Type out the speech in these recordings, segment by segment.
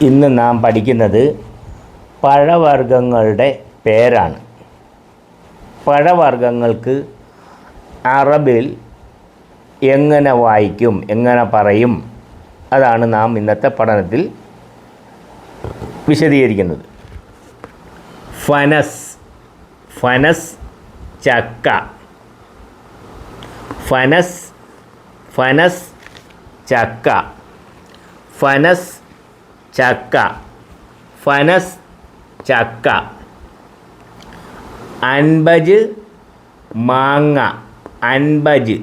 ഇന്ന് നാം പഠിക്കുന്നത് പഴവർഗങ്ങളുടെ പേരാണ്. പഴവർഗങ്ങൾക്ക് അറബിൽ എങ്ങനെ വായിക്കും എങ്ങനെ പറയും അതാണ് നാം ഇന്നത്തെ പഠനത്തിൽ വിശദീകരിക്കുന്നത്. ഫനസ് ഫനസ് ചക്ക. ഫനസ് ഫനസ് ചക്ക. ഫനസ് ചക്ക. ഫനസ് ചക്ക. അൻപജ് മാങ്ങ. അൻപജ്.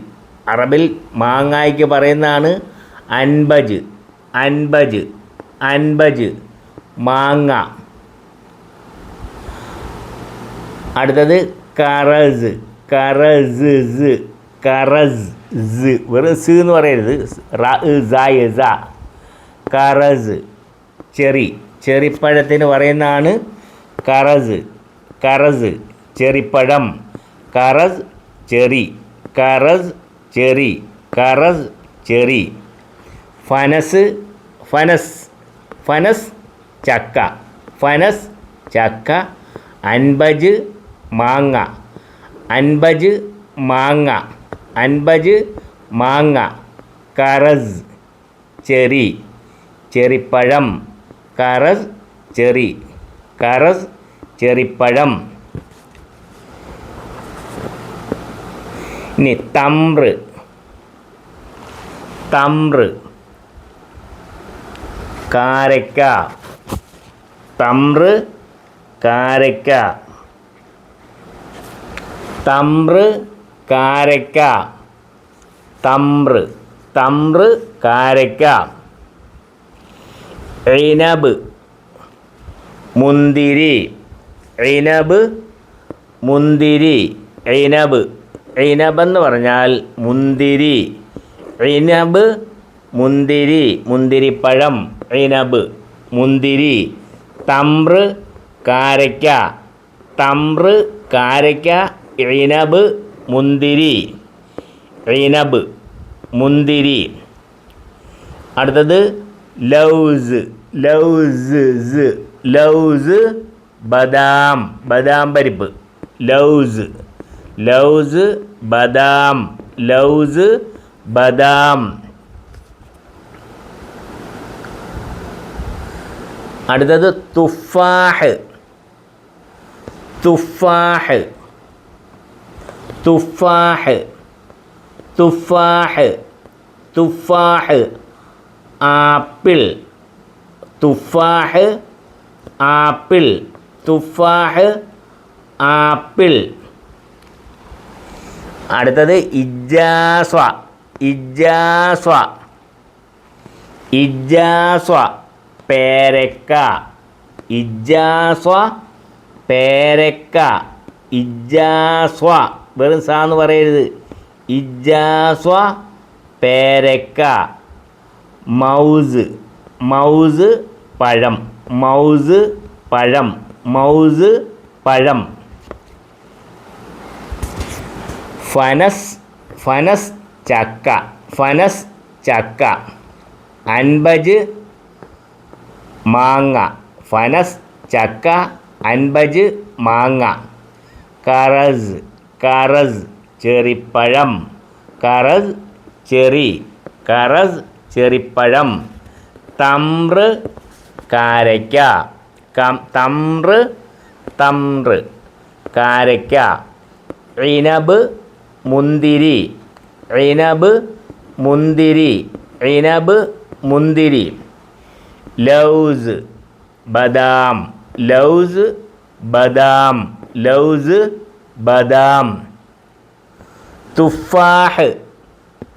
അറബിൽ മാങ്ങായ്ക്ക് പറയുന്നതാണ് അൻപജ്. അൻപജ്. അൻപജ്. മാങ്ങ. അടുത്തത് കറസ്. കറസ് കറസ് വെറും സ് എന്ന് പറയരുത്. കറസ്. ചെറി. ചെറിപ്പഴത്തിന് പറയുന്നതാണ് കറസ്. കറസ് ചെറിപ്പഴം. കറസ് ചെറി. കറസ് ചെറി. കറസ് ചെറി. ഫനസ് ഫനസ്. ഫനസ് ചക്ക. ഫനസ് ചക്ക. അൻപജ് മാങ്ങ. അൻപജ് മാങ്ങ. അൻപജ് മാങ്ങ. കറസ് ചെറി. ചെറിപ്പഴം. കറസ് ചെറി കറസ് ചെറിപ്പഴം. ഇനി തമ്ര് തമ്ര് കാരക്ക തമ്ര് കാരക്ക തമ്ര് കാരക്ക തമ്ര് തമ്ര് കാരക്ക ഇനബ്. മുന്തിരി. ഇനബ് മുന്തിരി. ഇനബ്. ഇനബെന്ന് പറഞ്ഞാൽ മുന്തിരി. ഇനബ് മുന്തിരി. മുന്തിരിപ്പഴം. ഇനബ് മുന്തിരി. തമ്പ്ര് കാരയ്ക്ക. തമ്പ്ര് കാരയ്ക്ക ഇനബ് മുന്തിരി. ഇനബ് മുന്തിരി. അടുത്തത് ലൗസ് ലൗസ് സ് ലൗസ് ബദാം ബദാം പരിപ്പ്. ലൗസ് ലൗസ് ബദാം ലൗസ് ബദാം. അടുത്തത് തുഫാഹ്. തുഫാഹ്. തുഫാഹ്. തുഫാഹ്. തുഫാഹ്. ആപ്പിൾ. തുഫാഹ് ആപ്പിൾ. തുഫാഹ് ആപ്പിൾ. അടുത്തത് ഇജാസ്വ ഇജാസ്വ ഇജാസ്വ പേരക്ക. ഇജാസ്വ പേരക്ക. ഇജാസ്വ വെറും സാന്ന് പറയരുത്. ഇജാസ്വ പേരക്ക. മൗസ്. മൗസ് പഴം. മൗസ് പഴം. മൗസ് പഴം. ഫനസ് ഫനസ് ചക്ക. ഫനസ് ചക്ക. അൻപജ് മാങ്ങ. ഫനസ് ചക്ക അൻപജ് മാങ്ങ. കറസ് കറസ് ചെറിപ്പഴം. കറസ് ചെറി കറസ് ചെറിപ്പഴം. തമ്ര് കാരയ്ക്ക. കം തമ്ര് തമ്ര് കാരയ്ക്ക. ഇനബ് മുന്തിരി. ഇനബ് മുന്തിരി. ഇനബ് മുന്തിരി. ലൗസ് ബദാം. ലൗസ് ബദാം. ലൗസ് ബദാം. തുഫാഹ്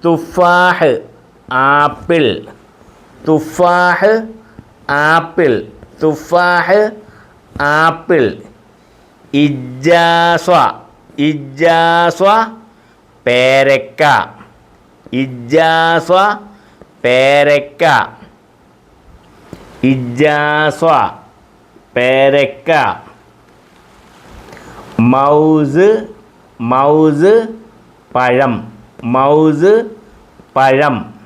തുഫാഹ്. ആപ്പിൾ. തുഫാഹ് ആപ്പിൾ. തുഫാഹ് ആപ്പിൾ. ഇജാസ്വ ഇജാസ്വ പേരക്ക. ഇജാസ്വ പേരക്ക. ഇജാസ്വ പേരക്ക. മൗസ് മൗസ് പഴം. മൗസ് പഴം.